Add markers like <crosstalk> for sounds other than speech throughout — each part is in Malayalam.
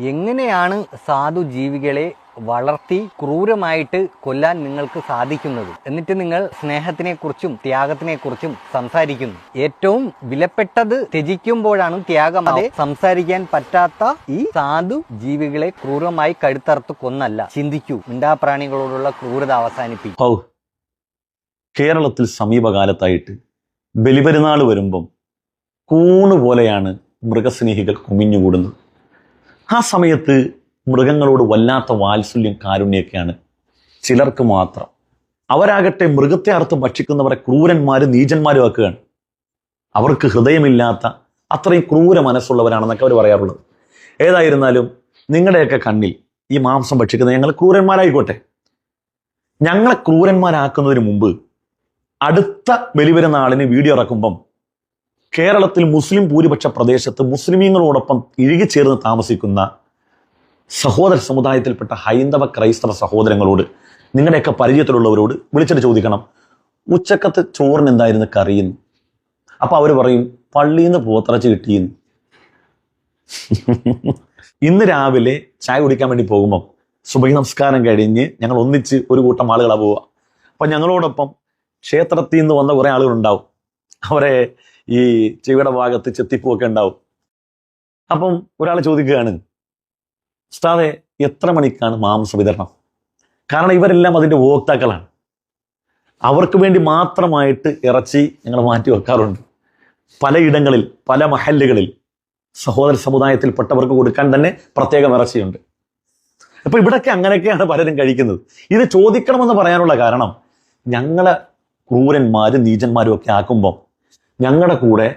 എങ്ങനെയാണ് സാധു ജീവികളെ വളർത്തി ക്രൂരമായിട്ട് കൊല്ലാൻ നിങ്ങൾക്ക് സാധിക്കുന്നത്? എന്നിട്ട് നിങ്ങൾ സ്നേഹത്തിനെക്കുറിച്ചും ത്യാഗത്തിനെക്കുറിച്ചും സംസാരിക്കുന്നു. ഏറ്റവും വിലപ്പെട്ടത് ത്യജിക്കുമ്പോഴാണ് ത്യാഗം. അതെ സംസാരിക്കാൻ പറ്റാത്ത ഈ സാധു ജീവികളെ ക്രൂരമായി കഴുത്തറുത്ത് കൊന്നല്ല. ചിന്തിക്കൂ. മിണ്ടാപ്രാണികളോടുള്ള ക്രൂരത അവസാനിപ്പിക്കും. കേരളത്തിൽ സമീപകാലത്തായിട്ട് ബലിപെരുന്നാൾ വരുമ്പം കൂണ് പോലെയാണ് മൃഗസ്നേഹികൾ കുമിഞ്ഞുകൂടുന്നത്. ആ സമയത്ത് മൃഗങ്ങളോട് വല്ലാത്ത വാത്സല്യം കാരുണ്യൊക്കെയാണ് ചിലർക്ക് മാത്രം. അവരാകട്ടെ മൃഗത്തെ അർത്ഥം ഭക്ഷിക്കുന്നവരെ ക്രൂരന്മാരും നീചന്മാരും ആക്കുകയാണ്. അവർക്ക് ഹൃദയമില്ലാത്ത അത്രയും ക്രൂര മനസ്സുള്ളവരാണെന്നൊക്കെ അവർ പറയാറുള്ളത്. ഏതായിരുന്നാലും നിങ്ങളുടെയൊക്കെ കണ്ണിൽ ഈ മാംസം ഭക്ഷിക്കുന്ന ഞങ്ങൾ ക്രൂരന്മാരായിക്കോട്ടെ. ഞങ്ങളെ ക്രൂരന്മാരാക്കുന്നതിന് മുമ്പ് അടുത്ത ബലിപെരുന്നാളിന് വീഡിയോ ഇറക്കുമ്പം കേരളത്തിൽ മുസ്ലിം ഭൂരിപക്ഷ പ്രദേശത്ത് മുസ്ലിമീങ്ങളോടൊപ്പം ഇഴുകിച്ചേർന്ന് താമസിക്കുന്ന സഹോദര സമുദായത്തിൽപ്പെട്ട ഹൈന്ദവ ക്രൈസ്തവ സഹോദരങ്ങളോട് നിങ്ങളുടെയൊക്കെ പരിചയത്തിലുള്ളവരോട് വിളിച്ചിട്ട് ചോദിക്കണം ഉച്ചക്കത്തെ ചോറിന് എന്തായിരുന്നു കറിയെന്ന് അപ്പൊ അവർ പറയും പള്ളിയിൽ നിന്ന് പോത്തിറച്ച് കിട്ടിയെന്ന് ഇന്ന് രാവിലെ ചായ കുടിക്കാൻ വേണ്ടി പോകുമ്പം സുബഹി നമസ്കാരം കഴിഞ്ഞ് ഞങ്ങൾ ഒന്നിച്ച് ഒരു കൂട്ടം ആളുകളാണ് പോവുക. അപ്പൊ ഞങ്ങളോടൊപ്പം ക്ഷേത്രത്തിൽ നിന്ന് വന്ന കുറെ ആളുകൾ ഉണ്ടാവും അവരെ ഈ ചെവിയുടെ ഭാഗത്ത് ചെത്തിപ്പൂവൊക്കെ ഉണ്ടാവും. അപ്പം ഒരാൾ ചോദിക്കുകയാണ് ഉസ്താദെ എത്ര മണിക്കാണ് മാംസ വിതരണം? കാരണം ഇവരെല്ലാം അതിന്റെ ഉപഭോക്താക്കളാണ്. അവർക്ക് വേണ്ടി മാത്രമായിട്ട് ഇറച്ചി ഞങ്ങൾ മാറ്റി വെക്കാറുണ്ട്. പലയിടങ്ങളിൽ പല മഹല്ലുകളിൽ സഹോദര സമുദായത്തിൽപ്പെട്ടവർക്ക് കൊടുക്കാൻ തന്നെ പ്രത്യേകം ഇറച്ചിയുണ്ട്. അപ്പൊ ഇവിടൊക്കെ അങ്ങനെയൊക്കെയാണ് പലരും കഴിക്കുന്നത്. ഇത് ചോദിക്കണമെന്ന് പറയാനുള്ള കാരണം ഞങ്ങളെ ക്രൂരന്മാരും നീചന്മാരും ഒക്കെ ആക്കുമ്പം ഞങ്ങളുടെ കൂടെ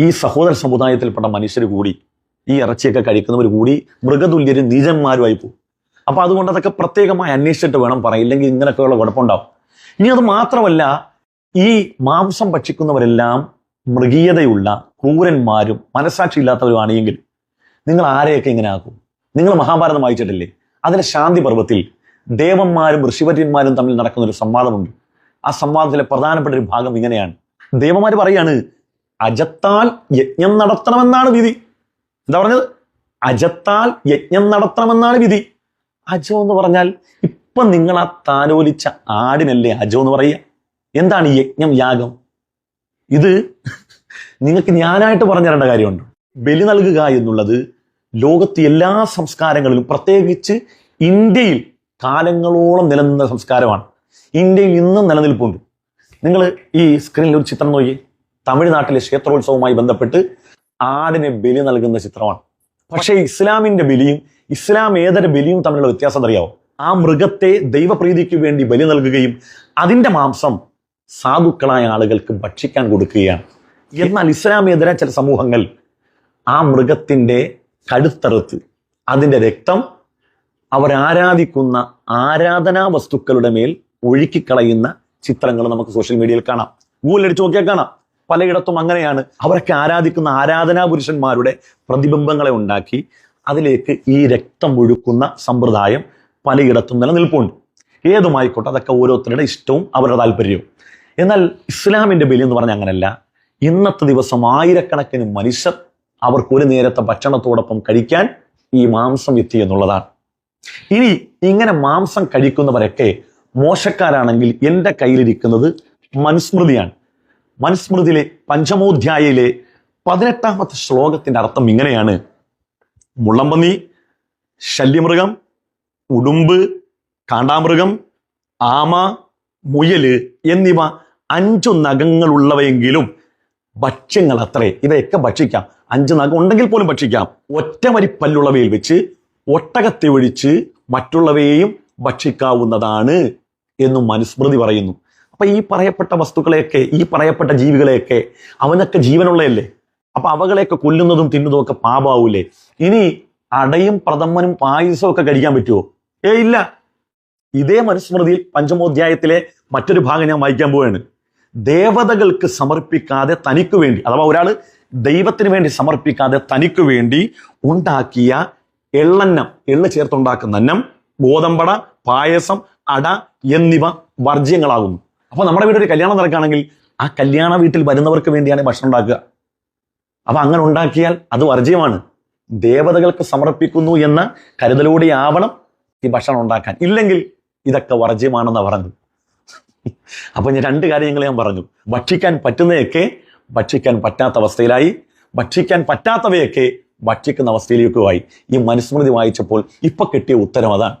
ഈ സഹോദര സമുദായത്തിൽപ്പെട്ട മനുഷ്യർ കൂടി ഈ ഇറച്ചിയൊക്കെ കഴിക്കുന്നവർ കൂടി മൃഗതുല്യരും നീചന്മാരുമായി പോകും. അപ്പൊ അതുകൊണ്ട് അതൊക്കെ പ്രത്യേകമായി അന്വേഷിച്ചിട്ട് വേണം പറയില്ലെങ്കിൽ ഇങ്ങനെയൊക്കെയുള്ള കുഴപ്പമുണ്ടാവും. ഇനി അത് മാത്രമല്ല ഈ മാംസം ഭക്ഷിക്കുന്നവരെല്ലാം മൃഗീയതയുള്ള ക്രൂരന്മാരും മനസാക്ഷി ഇല്ലാത്തവരുമാണെങ്കിൽ നിങ്ങൾ ആരെയൊക്കെ ഇങ്ങനെ ആക്കും? നിങ്ങൾ മഹാഭാരതം വായിച്ചിട്ടില്ലേ? അതിലെ ശാന്തി പർവത്തിൽ ദേവന്മാരും ഋഷിവര്യന്മാരും തമ്മിൽ നടക്കുന്ന ഒരു സംവാദമുണ്ട്. ആ സംവാദത്തിലെ പ്രധാനപ്പെട്ട ഒരു ഭാഗം ഇങ്ങനെയാണ്. ദേവന്മാർ പറയാണ് അജത്താൽ യജ്ഞം നടത്തണമെന്നാണ് വിധി. എന്താ പറഞ്ഞത്? അജത്താൽ യജ്ഞം നടത്തണമെന്നാണ് വിധി. അജോ എന്ന് പറഞ്ഞാൽ ഇപ്പൊ നിങ്ങൾ ആ താലോലിച്ച ആടിനല്ലേ അജോ എന്ന് പറയുക. എന്താണ് യജ്ഞം യാഗം? ഇത് നിങ്ങൾക്ക് ഞാനായിട്ട് പറഞ്ഞു തരേണ്ട കാര്യമുണ്ട്. ബലി നൽകുക എന്നുള്ളത് ലോകത്തെ എല്ലാ സംസ്കാരങ്ങളിലും പ്രത്യേകിച്ച് ഇന്ത്യയിൽ കാലങ്ങളോളം നിലനിന്ന സംസ്കാരമാണ്. ഇന്ത്യയിൽ ഇന്നും നിലനിൽപ്പുണ്ട്. നിങ്ങൾ ഈ സ്ക്രീനിൽ ഒരു ചിത്രം നോക്കി. തമിഴ്നാട്ടിലെ ക്ഷേത്രോത്സവവുമായി ബന്ധപ്പെട്ട് ആടിനെ ബലി നൽകുന്ന ചിത്രമാണ്. പക്ഷേ ഇസ്ലാമിന്റെ ബലിയും ഇസ്ലാം ഏതൊരു ബലിയും തമ്മിലുള്ള വ്യത്യാസം അറിയാവോ? ആ മൃഗത്തെ ദൈവപ്രീതിക്ക് വേണ്ടി ബലി നൽകുകയും അതിന്റെ മാംസം സാധുക്കളായ ആളുകൾക്ക് ഭക്ഷിക്കാൻ കൊടുക്കുകയാണ്. എന്നാൽ ഇസ്ലാമേതര ചില സമൂഹങ്ങൾ ആ മൃഗത്തിന്റെ കഴുത്തറുത്ത് അതിന്റെ രക്തം അവരാരാധിക്കുന്ന ആരാധനാ വസ്തുക്കളുടെ മേൽ ഒഴുക്കിക്കളയുന്ന ചിത്രങ്ങൾ നമുക്ക് സോഷ്യൽ മീഡിയയിൽ കാണാം. ഗൂഗിളിൽ അടിച്ചു നോക്കിയാൽ കാണാം. പലയിടത്തും അങ്ങനെയാണ്. അവരൊക്കെ ആരാധിക്കുന്ന ആരാധനാ പുരുഷന്മാരുടെ പ്രതിബിംബങ്ങളെ ഉണ്ടാക്കി അതിലേക്ക് ഈ രക്തം ഒഴുക്കുന്ന സമ്പ്രദായം പലയിടത്തും നിലനിൽപ്പുണ്ട്. ഏതുമായിക്കോട്ടെ അതൊക്കെ ഓരോരുത്തരുടെ ഇഷ്ടവും അവരുടെ താല്പര്യവും. എന്നാൽ ഇസ്ലാമിന്റെ ബലി എന്ന് പറഞ്ഞാൽ അങ്ങനെയല്ല ഇന്നത്തെ ദിവസം ആയിരക്കണക്കിന് മനുഷ്യർ അവർക്ക് ഒരു നേരത്തെ ഭക്ഷണത്തോടൊപ്പം കഴിക്കാൻ ഈ മാംസം എത്തി എന്നുള്ളതാണ്. ഇനി ഇങ്ങനെ മാംസം കഴിക്കുന്നവരൊക്കെ മോശക്കാരാണെങ്കിൽ എന്റെ കയ്യിലിരിക്കുന്നത് മനുസ്മൃതിയാണ്. മനുസ്മൃതിയിലെ പഞ്ചമോധ്യായയിലെ പതിനെട്ടാമത്തെ ശ്ലോകത്തിന്റെ അർത്ഥം ഇങ്ങനെയാണ്. മുള്ളമ്പന്നി ശല്യമൃഗം ഉടുമ്പ് കാണ്ടാമൃഗം ആമ മുയൽ എന്നിവ അഞ്ചു നഖങ്ങളുള്ളവയെങ്കിലും ഭക്ഷ്യങ്ങൾ അത്രേ ഇതൊക്കെ ഭക്ഷിക്കാം. അഞ്ച് നഖം ഉണ്ടെങ്കിൽ പോലും ഭക്ഷിക്കാം. ഒറ്റമരി പല്ലുള്ളവയിൽ വെച്ച് ഒട്ടകത്തെ ഒഴിച്ച് മറ്റുള്ളവയെയും ഭക്ഷിക്കാവുന്നതാണ്. എന്നും മനുസ്മൃതി പറയുന്നു. അപ്പൊ ഈ പറയപ്പെട്ട വസ്തുക്കളെയൊക്കെ ഈ പറയപ്പെട്ട ജീവികളെയൊക്കെ അവനൊക്കെ ജീവനുള്ളതല്ലേ? അപ്പൊ അവകളെയൊക്കെ കൊല്ലുന്നതും തിന്നുന്നതും ഒക്കെ പാപാവൂലേ ഇനി അടയും പ്രഥമനും പായസവും ഒക്കെ കഴിക്കാൻ പറ്റുമോ ഏ ഇല്ല. ഇതേ മനുസ്മൃതിയിൽ പഞ്ചമോധ്യായത്തിലെ മറ്റൊരു ഭാഗം ഞാൻ വായിക്കാൻ പോവാണ്. ദേവതകൾക്ക് സമർപ്പിക്കാതെ തനിക്ക് വേണ്ടി അഥവാ ഒരാൾ ദൈവത്തിന് വേണ്ടി സമർപ്പിക്കാതെ തനിക്ക് വേണ്ടി ഉണ്ടാക്കിയ എള്ളന്നം എള്ള് ചേർത്തുണ്ടാക്കുന്ന അന്നം ഗോതമ്പട പായസം അട എന്നിവ വർജ്യങ്ങളാകുന്നു. അപ്പൊ നമ്മുടെ വീട്ടിൽ ഒരു കല്യാണം നടക്കുകയാണെങ്കിൽ ആ കല്യാണ വീട്ടിൽ വരുന്നവർക്ക് വേണ്ടിയാണ് ഭക്ഷണം ഉണ്ടാക്കുക. അപ്പൊ അങ്ങനെ ഉണ്ടാക്കിയാൽ അത് വർജ്യമാണ്. ദേവതകൾക്ക് സമർപ്പിക്കുന്നു എന്ന കരുതലോടെ ആവണം ഈ ഭക്ഷണം ഉണ്ടാക്കാൻ. ഇല്ലെങ്കിൽ ഇതൊക്കെ വർജ്യമാണെന്ന് പറഞ്ഞു അപ്പൊ ഞാൻ രണ്ട് കാര്യങ്ങൾ ഞാൻ പറഞ്ഞു. ഭക്ഷിക്കാൻ പറ്റുന്നതൊക്കെ ഭക്ഷിക്കാൻ പറ്റാത്ത അവസ്ഥയിലായി. ഭക്ഷിക്കാൻ പറ്റാത്തവയൊക്കെ ഭക്ഷിക്കുന്ന അവസ്ഥയിലേക്കുമായി. ഈ മനുസ്മൃതി വായിച്ചപ്പോൾ ഇപ്പൊ കിട്ടിയ ഉത്തരം അതാണ്.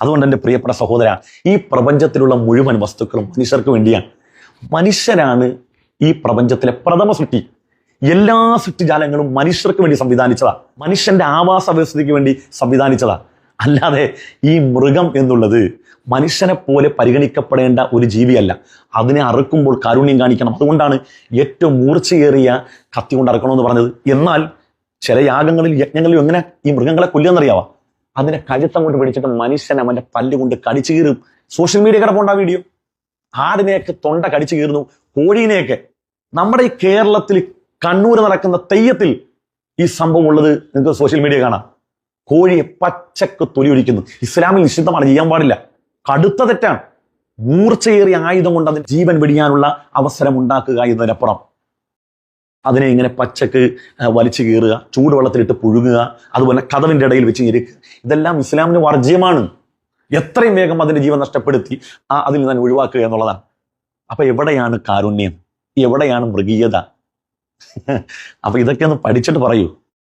അതുകൊണ്ട് എന്റെ പ്രിയപ്പെട്ട സഹോദര ഈ പ്രപഞ്ചത്തിലുള്ള മുഴുവൻ വസ്തുക്കളും മനുഷ്യർക്ക് വേണ്ടിയാണ്. മനുഷ്യരാണ് ഈ പ്രപഞ്ചത്തിലെ പ്രഥമ സൃഷ്ടി. എല്ലാ സൃഷ്ടിജാലങ്ങളും മനുഷ്യർക്ക് വേണ്ടി സംവിധാനിച്ചതാ. മനുഷ്യന്റെ ആവാസ വ്യവസ്ഥയ്ക്ക് വേണ്ടി സംവിധാനിച്ചതാ. അല്ലാതെ ഈ മൃഗം എന്നുള്ളത് മനുഷ്യനെ പോലെ പരിഗണിക്കപ്പെടേണ്ട ഒരു ജീവിയല്ല. അതിനെ അറുക്കുമ്പോൾ കാരുണ്യം കാണിക്കണം. അതുകൊണ്ടാണ് ഏറ്റവും മൂർച്ചയേറിയ കത്തി കൊണ്ട് അറുക്കണമെന്ന് പറഞ്ഞത്. എന്നാൽ ചില യാഗങ്ങളിൽ യജ്ഞങ്ങളിലും എങ്ങനെ ഈ മൃഗങ്ങളെ കൊല്ലുമെന്നറിയാവാ അതിനെ കഴുത്തം കൊണ്ട് പിടിച്ചിട്ട് മനുഷ്യൻ അവന്റെ പല്ലുകൊണ്ട് കടിച്ചു കീറും. സോഷ്യൽ മീഡിയ കിടപ്പുണ്ട് ആ വീഡിയോ ആടിനെയൊക്കെ തൊണ്ട കടിച്ചു കീറുന്നു. കോഴീനെയൊക്കെ. നമ്മുടെ ഈ കേരളത്തിൽ കണ്ണൂർ നടക്കുന്ന തെയ്യത്തിൽ ഈ സംഭവം ഉള്ളത് നിങ്ങൾക്ക് സോഷ്യൽ മീഡിയ കാണാം. കോഴിയെ പച്ചക്ക് തൊലിയൊഴിക്കുന്നു ഇസ്ലാമിൽ നിഷിദ്ധമാണ് ചെയ്യാൻ പാടില്ല. കടുത്ത തെറ്റാണ്. മൂർച്ചയേറിയ ആയുധം കൊണ്ട് അതിന് ജീവൻ വെടിയാനുള്ള അവസരം ഉണ്ടാക്കുക എന്നതിനപ്പുറം അതിനെ ഇങ്ങനെ പച്ചക്ക് വലിച്ചു കീറുക ചൂടുവെള്ളത്തിലിട്ട് പുഴുങ്ങുക അതുപോലെ കഥവിന്റെ ഇടയിൽ വെച്ച് ഞെരുക്കുക. ഇതെല്ലാം ഇസ്ലാമിന് വർജ്യമാണ്. എത്രയും വേഗം അതിന്റെ ജീവൻ നഷ്ടപ്പെടുത്തി ആ അതിൽ നിന്ന് ഒഴിവാക്കുക എന്നുള്ളതാണ്. അപ്പൊ എവിടെയാണ് കാരുണ്യം? എവിടെയാണ് മൃഗീയത? <laughs> അപ്പൊ ഇതൊക്കെ ഒന്ന് പഠിച്ചിട്ട് പറയൂ.